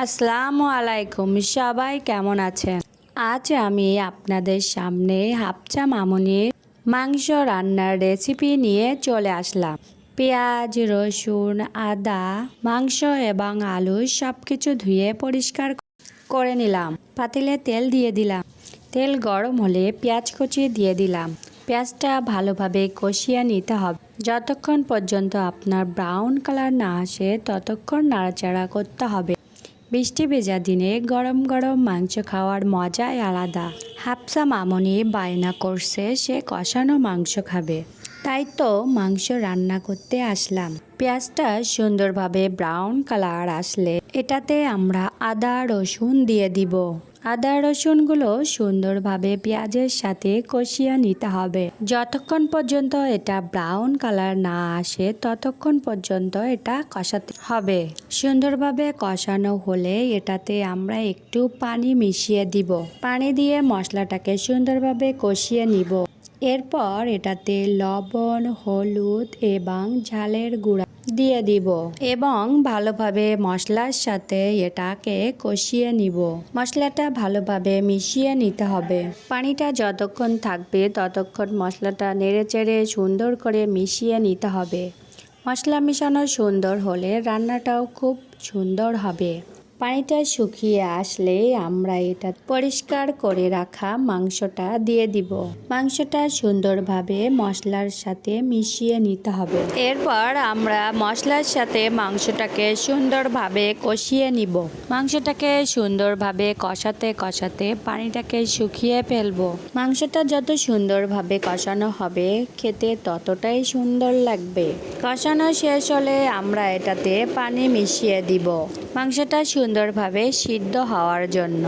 আসসালামু আলাইকুম, সবাই কেমন আছেন? আজ আমি আপনাদের সামনে হাফচা মামুনির মাংস রান্নার রেসিপি নিয়ে চলে আসলাম। পেঁয়াজ, রসুন, আদা, মাংস এবং আলু সব কিছু ধুয়ে পরিষ্কার করে নিলাম। পাতিলে তেল দিয়ে দিলাম। তেল গরম হলে পেঁয়াজ কুচি দিয়ে দিলাম। পেঁয়াজটা ভালোভাবে কষিয়ে নিতে হবে। যতক্ষণ পর্যন্ত আপনার ব্রাউন কালার না আসে, ততক্ষণ নাড়াচাড়া করতে হবে। বৃষ্টি ভেজা দিনে গরম গরম মাংস খাওয়ার মজাই আলাদা। হাফসা মামনি বায়না করছে সে কষানো মাংস খাবে। তাই তো মাংস রান্না করতে আসলাম। পেঁয়াজটা সুন্দরভাবে ব্রাউন কালার আসলে এটাতে আমরা আদা, রসুন দিয়ে দিব। আদা রসুনগুলো সুন্দরভাবে পেঁয়াজের সাথে কষিয়ে নিতে হবে। যতক্ষণ পর্যন্ত এটা ব্রাউন কালার না আসে, ততক্ষণ পর্যন্ত এটা কষাতে হবে। সুন্দরভাবে কষানো হলে এটাতে আমরা একটু পানি মিশিয়ে দিব। পানি দিয়ে মশলাটাকে সুন্দরভাবে কষিয়ে নিব। এরপর এটাতে লবণ, হলুদ এবং ঝালের গুঁড়া দিয়ে দিব। এবং ভালোভাবে মশলার সাথে এটাকে কষিয়ে নিব। মশলাটা ভালোভাবে মিশিয়ে নিতে হবে। পানিটা যতক্ষণ থাকবে ততক্ষণ মশলাটা নেড়ে চেড়ে সুন্দর করে মিশিয়ে নিতে হবে। মশলা মিশানো সুন্দর হলে রান্নাটাও খুব সুন্দর হবে। পানিটা শুকিয়ে আসলে আমরা এটা পরিষ্কার করে রাখা মাংসটা দিয়ে দিব। মাংসটা সুন্দরভাবে মশলার সাথে মিশিয়ে নিতে হবে। এরপর আমরা মশলার সাথে মাংসটাকে সুন্দরভাবে কষিয়ে নিব। মাংসটাকে সুন্দরভাবে কষাতে কষাতে পানিটাকে শুকিয়ে ফেলব। মাংসটা যত সুন্দরভাবে কষানো হবে, খেতে ততটাই সুন্দর লাগবে। কষানো শেষ হলে আমরা এটাতে পানি মিশিয়ে দিব। মাংসটা সুন্দরভাবে সিদ্ধ হওয়ার জন্য।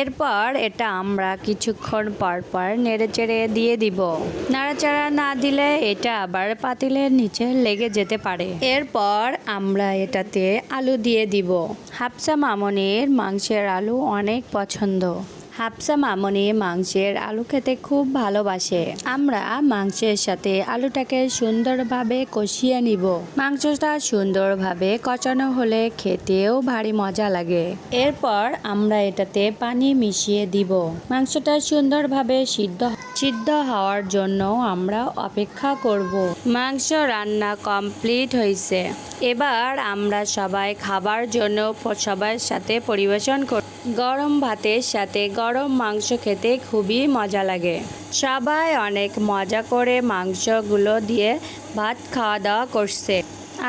এরপর এটা আমরা কিছুক্ষণ পর পর নেড়েচেড়ে দিয়ে দিব। নাড়াচাড়া না দিলে এটা আবার পাতিলের নিচে লেগে যেতে পারে। এরপর আমরা এটাতে আলু দিয়ে দিব। হাফসা মামনির মাংসের আলু অনেক পছন্দ। হাফসা মামনি মাংসের আলু খেতে খুব ভালোবাসে। আমরা মাংসের সাথে আলুটাকে সুন্দরভাবে কষিয়ে নিব। মাংসটা সুন্দরভাবে কচানো হলে খেতেও ভারী মজা লাগে। এরপর আমরা এটাতে পানি মিশিয়ে দিব। মাংসটা সুন্দরভাবে সিদ্ধ সিদ্ধ হওয়ার জন্য আমরা অপেক্ষা করব। মাংস রান্না কমপ্লিট হয়েছে এবার আমরা সবাই খাবার জন্য সবার সাথে পরিবেশন কর গরম ভাতের সাথে গরম মাংস খেতে খুবই মজা লাগে। সবাই অনেক মজা করে মাংসগুলো দিয়ে ভাত খাওয়া দাওয়া করছে।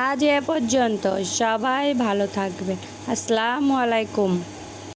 আজ এ পর্যন্ত সবাই ভালো থাকবে আসসালামু আলাইকুম।